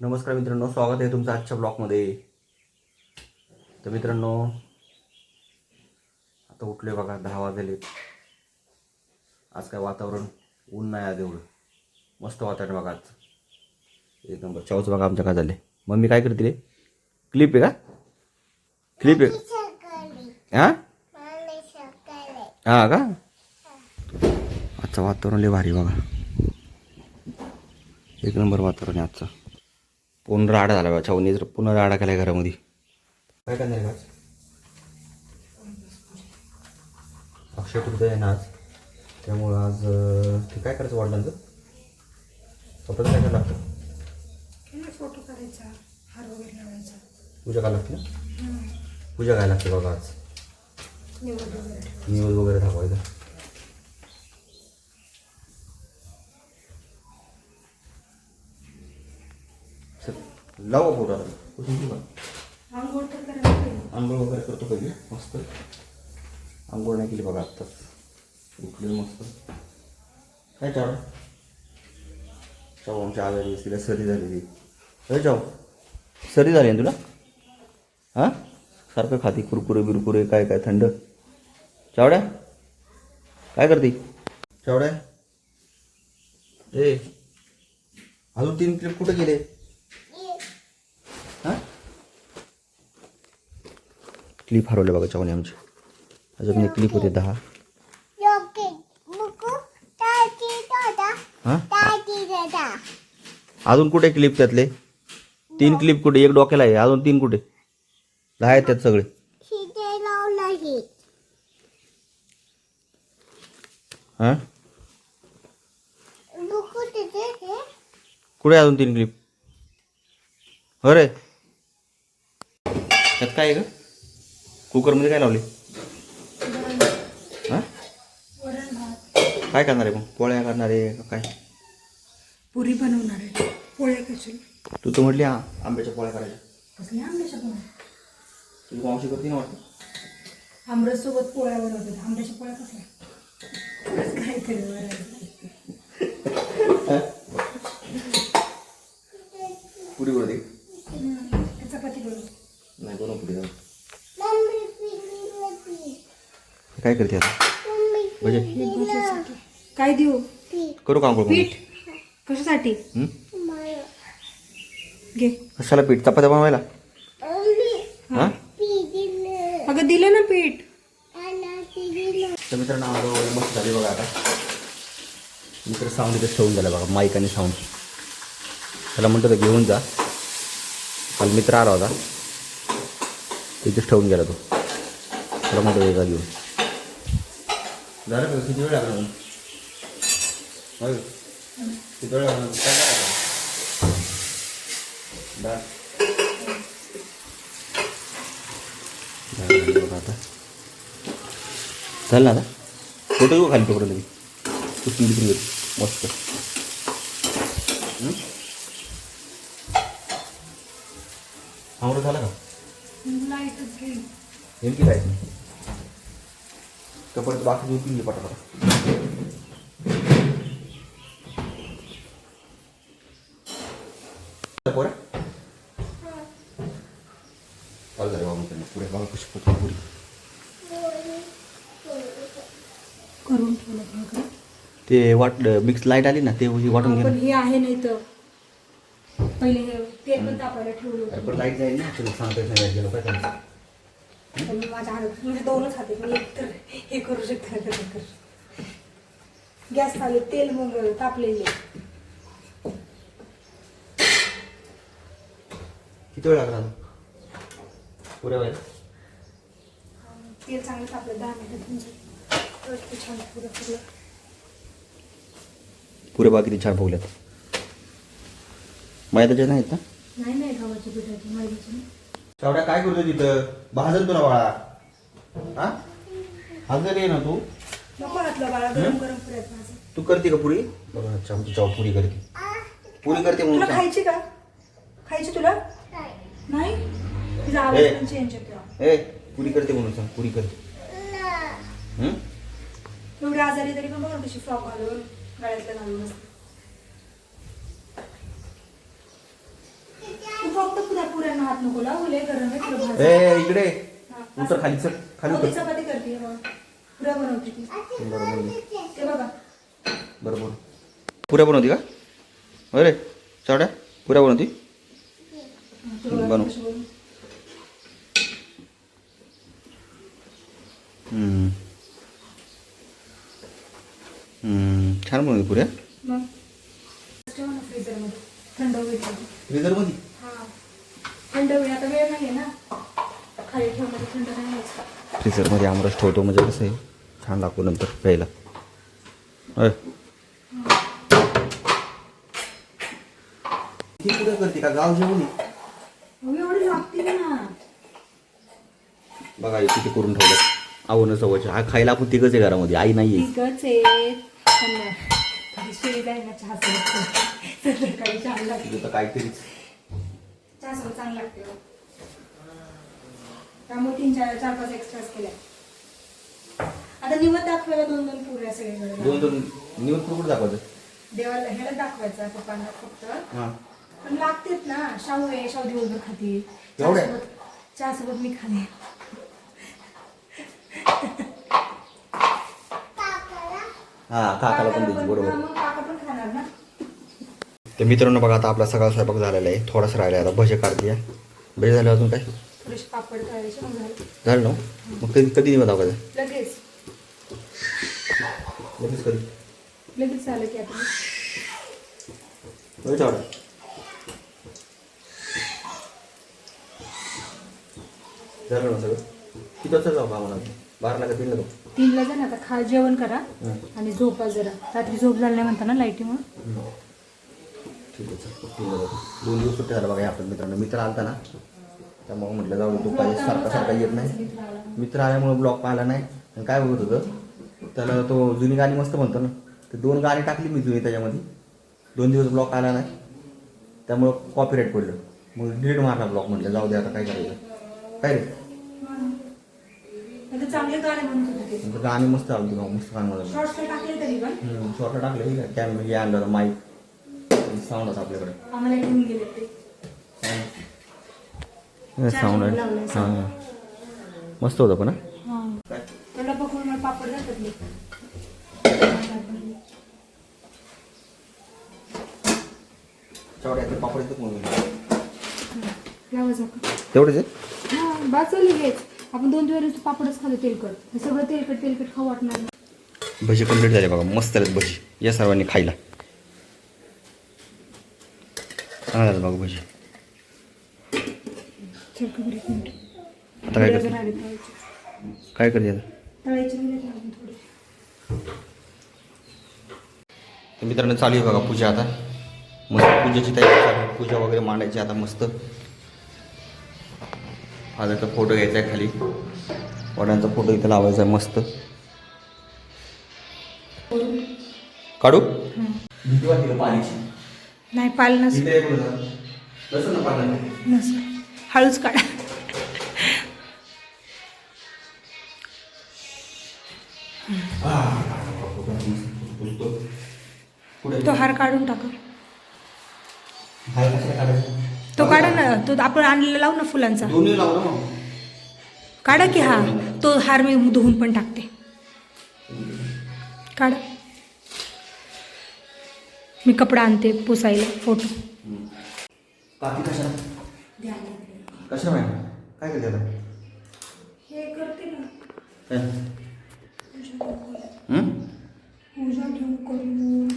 नमस्कार मित्रांनो स्वागत आहे तुमचं आजच्या ब्लॉगमध्ये. तर मित्रांनो आता उठले बघा दहा वाजले. आज काय वातावरण ऊन नाही आज एवढं. मस्त वातावरण बघा आज. एक नंबर. चौच बघा आमच्या काय झाले मम्मी काय करते रे? क्लिप आहे का? क्लिप आहे. हां? हां का? आजचं वातावरण लय भारी बघा. एक नंबर वातावरण आहे आजचं. पूर्ण राडा झाला बा छावणी जर पुन्हा राडा केलाय घरामध्ये. काय करणार आहे आज अक्षय तृतीय आहे ना आज त्यामुळं आज ते काय करायचं वडिलांचं? स्वतःचं काय करायला लागतं? फोटो काढायचा हार वगैरे लावायचा. पूजा काय लागते ना? पूजा काय लागते बघा आज. न्यूज वगैरे. दाखवायचं लावा फोटो आता आंघोळ वगैरे करतो कधी मस्त. आंघोळ नाही केली बघा आत्ताच. उठले मस्त. काय चाव? चाव आमच्या आजारी तिला सर्दी झालेली. अरे चाव सर्दी झाली ना तुला? हां? सारखं खाती कुरकुरे बिरकुरे काय काय थंड. चावड्या काय करते? चावड्या? ए अजून तीन क्लिप कुठं गेले हां क्लिप हरवले बघा चावणे आमची अजून क्लिप होते दहा. हां? अजून कुठे क्लिप त्यातले? तीन क्लिप कुठे? एक डोक्याला आहे. अजून तीन कुठे? दहा आहेत त्यात सगळे. हां? कुठे अजून तीन क्लिप हो रे त्यात काय आहे का कुकरमध्ये काय लावले? हां? काय करणार आहे मग? पोळ्या करणार आहे का काय? पुरी बनवणार आहे. पोळ्या कशी? तू तर म्हटली हा आंब्याच्या पोळ्या करायच्या. कसल्या आंब्याच्या पोळ्या? तुझी मावशी करते ना वाटतं? आमरस सोबत पोळ्या बनवतात. आंब्याच्या पोळ्या कसल्या? काय तरी पुरी बनवते चपाती बनव नाही बनव पुरी जाऊ काय करते आता? म्हणजे काय देऊ? करू का आंघोळ? पीठ? कशासाठी? हं? घे. कशाला पीठ? चपात्या बनवायला? हां? अगं दिलं ना पीठ. तर मित्रांनो आंघोळ मस्त झाली बघा आता. मित्र साऊंड इथे ठेवून झालं बघा माईक आणि साऊंड त्याला म्हणतो तर घेऊन जा. काल मित्र आला होता. तिथेच ठेवून गेला तो. त्याला म्हणतो वेगळा घेऊन. झालं का किती वेळ लागला मग? होय. किती वेळ लागला काय करायचं डाळ. डाळ झाली बघा आता झालं ना आता फोटो घेऊ खाली तोपर्यंत मी पुसून बिसून घेतो मस्त हं? आवडत झालं का लाईटच घे नेमकी काय तोपर्यंत बाकी घेऊन पिंगी पटापटा. ते वाट मिक्स लाइट आली ना ते ही वाटून घे हे आहे नाही तर. पहिले हे तेल पण तापायला ठेवलं लाइट जाईल ना तुला सांगता येत नाही लाइट गेलं काय करायचं? पण माझ्या हातात म्हणजे दोनच हात आहेत. मी एक तर हे करू शकते तर ते करू गॅस खाली तेल मग तापलेले. किती वेळ लागला पुऱ्या वेळ तेल चांगलं तापलं दहा मिनिटात म्हणजे ते छान पुरं पुरं. पुऱ्या बाकी किती छान फुगल्यात. मैद्याच्या नाहीत ना? नाही नाही गव्हाच्या पिठाची मैद्याची नाही. तेवढ्या काय करतो तिथं? भाजन तुला बाळा. हा? हजर ये ना तू. नको हातलं बाळा गरम गरम पुऱ्यात तू करते का पुरी? बघा अच्छा आमची चाव पुरी करते. पुरी करते म्हणून तुला सांग. खायची का? खायची तुला? नाही? तिचा ए. आवाज पण चेंज होतो ए पुरी करते म्हणून सांग पुरी करते. हं? एवढी आजारी तरी पण बघा तशी फ्रॉक घालून गळ्यातलं घालून बसते. आहे तुला भाज. ए इकडे. हा, उतर. खाली चल खाली हो, उतर चपाती करते बघ. पुऱ्या बनवते ती. बरोबर ते बघा. बरोबर पुऱ्या बनवती का? अरे चावड्या. पुऱ्या बनवती? बनव. छान बनवती पुऱ्या. मग. ठेवा ना फ्रीजरमध्ये थंड होईल पाहिजे. फ्रीजरमध्ये हा थंड होईल आता वेळ नाही आहे ना खाली ठेवमध्ये थंड नाही व्हायचं फ्रीजरमध्ये आमरस ठेवतो म्हणजे कसं आहे? छान लागतो नंतर प्यायला. अय. ती पुऱ्या करते? का गाव जेवणी अहो, एवढी लागते ना. बघा हे किती करून ठेवलं. आवडणं सवयचं हा खायला आपण तिघच आहे घरामध्ये. आई नाही आहे त्यामुळे तीन चार चार पाच एक्स्ट्राच केल्या. आता निवत दाखवायला दोन दोन पुऱ्या सगळीकडे. दोन दोन निवड कुठं दाखवायचं देवाला ह्याला दाखवायचा पप्पांना फक्त. हां. पण लागतेच ना शाहू आहे शाहू दिवसभर खाते एवढ्या? चहासोबत चहासोबत मी खाते हां काकाला पण द्यायची बरोबर. मग काका पण खाणार ना. तर मित्रांनो बघा आता आपला सगळा स्वयंपाक झालेला आहे. थोडासा राहिला आहे आता भजे काढते भजे झाले अजून काय? थोडेसे पापड करायचे मग झालं झालं ना. मग कधी कधी निवड दाखवायचं लगेच. लगेच कधी? लगेच झालं की चावडा झालं ना सगळं? किती वाजता जाऊ आम्हाला बाराला का तीनला जाऊ? तीनला जा ना आता खा जेवण करा हं. आणि झोपा जरा. रात्री झोप झाली नाही म्हणता ना लाईटीमुळे ठीक आहे चल. दोन दिवस सुट्टी झालं बघा या आपल्या मित्रांनो. मित्र आलता ना? त्यामुळे म्हटलं जाऊ दे, दुपारी सारखा सारखा येत नाही. मित्र आल्यामुळे ब्लॉग पाहिला नाही. आणि काय बघत होतं? त्याला तो जुनी गाणी मस्त म्हणतो ना ते दोन गाणी टाकली मी जुनी त्याच्यामध्ये. दोन दिवस ब्लॉग आला नाही. त्यामुळं कॉपीराईट पडलं. मग डिलीट मारला ब्लॉग म्हटलं जाऊ दे आता काय करायचं? काय रे? चांगले गाणे ते. गाणी मस्त आली होती मस्त गाणं मला शॉर्ट्स टाकले तरी पण. शॉर्टला टाकले कॅमेरा हे आणलं माईक साऊंड होता आपल्याकडे आम्हाला घेऊन गेले ते साऊंड आहे. हां मस्त होतं पण. तेवढेच आहे हा आपण दोन दिवस पापडच खातो तेलकट. हे सगळं तेलकट तेलकट खाऊ वाटणार. भजी कंप्लीट झाले बघा. मस्त झालेत भजी. या सर्वांनी खायला. चांगलं झालं बघा भजी चल का बरं एक मिनिट. आता काय करते. काय करते आता? तळायची नाही लागली थोडी तर मित्रांनो चालू आहे बघा पूजा आता. मस्त पूजेची तयारी चालू आहे. पूजा वगैरे मांडायची आता मस्त. फादरचा फोटो घ्यायचा आहे खाली. वडिलांचा फोटो इथं लावायचा आहे मस्त. काढू? भीती वाटते पाण्याची? नाही पाल नस हळूच काढा. तो हार काढून टाका? तो काढा ना. तो आपण आणलेला लावू ना फुलांचा. काढा की हा. तो हार मी धुवून पण टाकते. काढा. मी कपडा आणते पुसायला फोटो. कशाला माहिती? काय करते आता हे करते ना. काय? हं? पूजा ठेवून करून.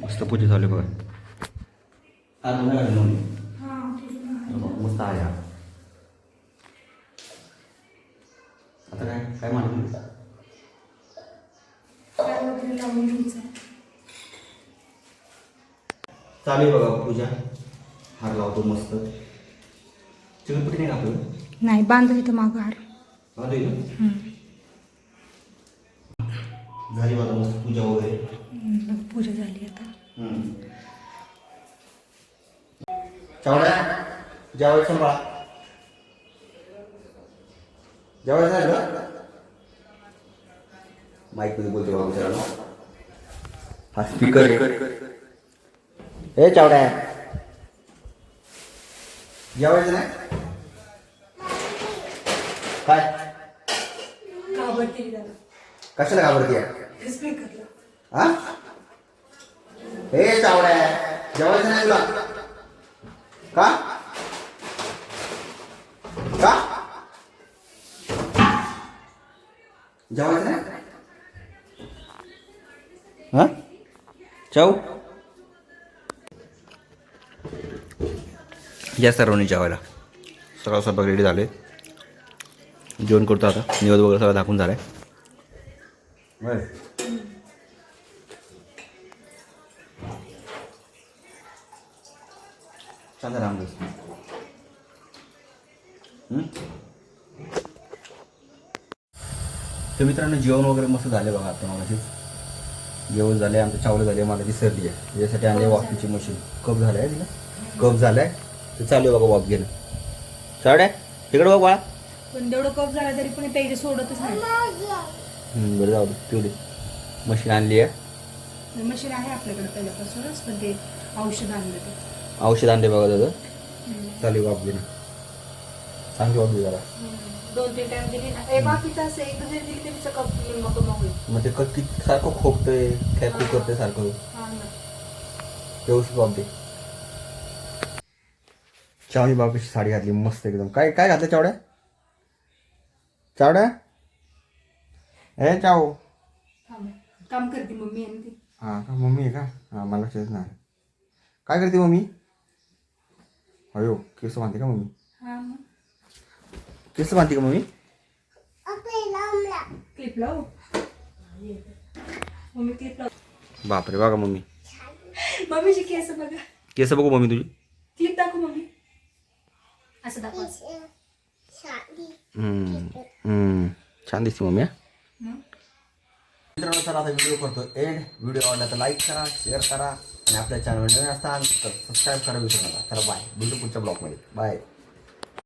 मस्त पूजा चालू आहे बघा. आज मला गाडी नव्हती. हा तुझं बघा, मस्त आहे हा. आता काय? काय मांडली काय वगैरे लावून घ्यायचं चालू आहे बघा पूजा. हार लावतो मस्त. चिकनपट्टी नाही का आपल्याला नाही बांधव इथं मागं हार. हा ना? हम्म. झाली बघा मस्त पूजा वगैरे. हम्म, पूजा झाली आता. हम्म. चावड्या जेवायचं सांभाळा. जेवायचं आहे का? माईकमध्ये बोलतो बाबा विचारायला हा स्पीकर ए चावड्या जेवायचं नाही काय कशाला घाबरते हा ए चावड्या जेवायचं नाही तुला का का जेवायचं नाही हा चाऊ या सर्वांनी जेवायला सगळं स्वयंपाक रेडी झाले. जेवण करतो आता. निवड वगैरे सगळं दाखवून झालंय. बरं चांगलं रामदास तर मित्रांनो जेवण वगैरे मस्त झाले बघा आता मला जेवण झाले आमचं चावलं झाले मला ती सर्दी आहे. त्याच्यासाठी आणले वॉकिंगची मशीन कप झालं आहे तिला. कप झालाय. तर चालू आहे बघा वॉक घेणं. चावड्या तिकडे बघ बाळा. पण तेवढं कप झाला तरी पण प्यायचे सोडतच नाही. हम्म, बरं जाऊ दे पिऊ दे. मशीन आणली आहे. मशीन आहे आपल्याकडे पहिल्यापासूनच पण ते औषध आणलं ते. औषध आणले बघा दादा. चालू आहे वॉक घेणं. चांगली वॉक घे जरा. दोन तीन टाइम दिली ना. ए बाकीचं असं जरी दिली तरी कप लिंबा कमी होईल मग ते कधी सारखं खोकतंय काय खूप करतंय सारखं. हा ना. व्यवस्थित वागते चावणी बाबूची साडी घातली मस्त एकदम. काय काय घातलं चावड्या? चावड्या? ए चाव. काम करते मम्मी आणि ती. हाँ का मम्मी आहे का? हाँ मला लक्षात नाही. काय करते मम्मी? अयो केस बांधते का मम्मी? हा केस बांधते का मम्मी? क्लिप लावू? मम्मी क्लिप लाव. बापरे बघा मम्मी. मम्मीची केस बघा. केस बघू मम्मी तुझी? मम्मी असं दाखव असं. हम्म, हम्म. छान दिसते मम्मी हा. मित्रांनो चला आता व्हिडिओ करतो एंड व्हिडिओ आवडला तर लाईक करा शेअर करा आणि आपल्या चॅनल नवीन असताना सबस्क्राईब करा विसरू नका चला बाय भेटू पुढच्या ब्लॉगमध्ये बाय